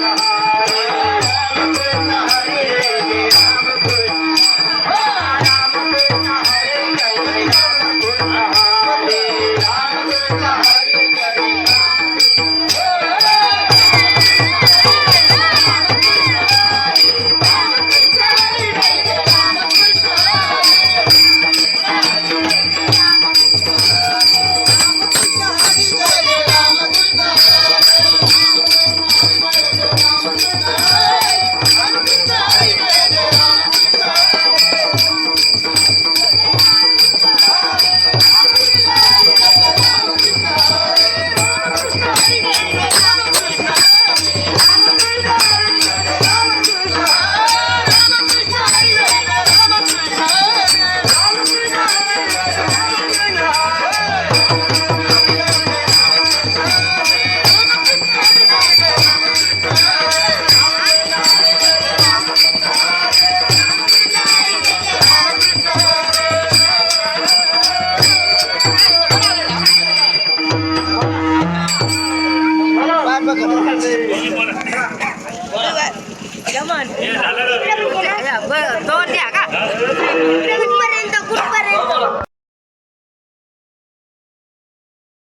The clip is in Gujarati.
Thank you. Come on. Yeah, no, no, no.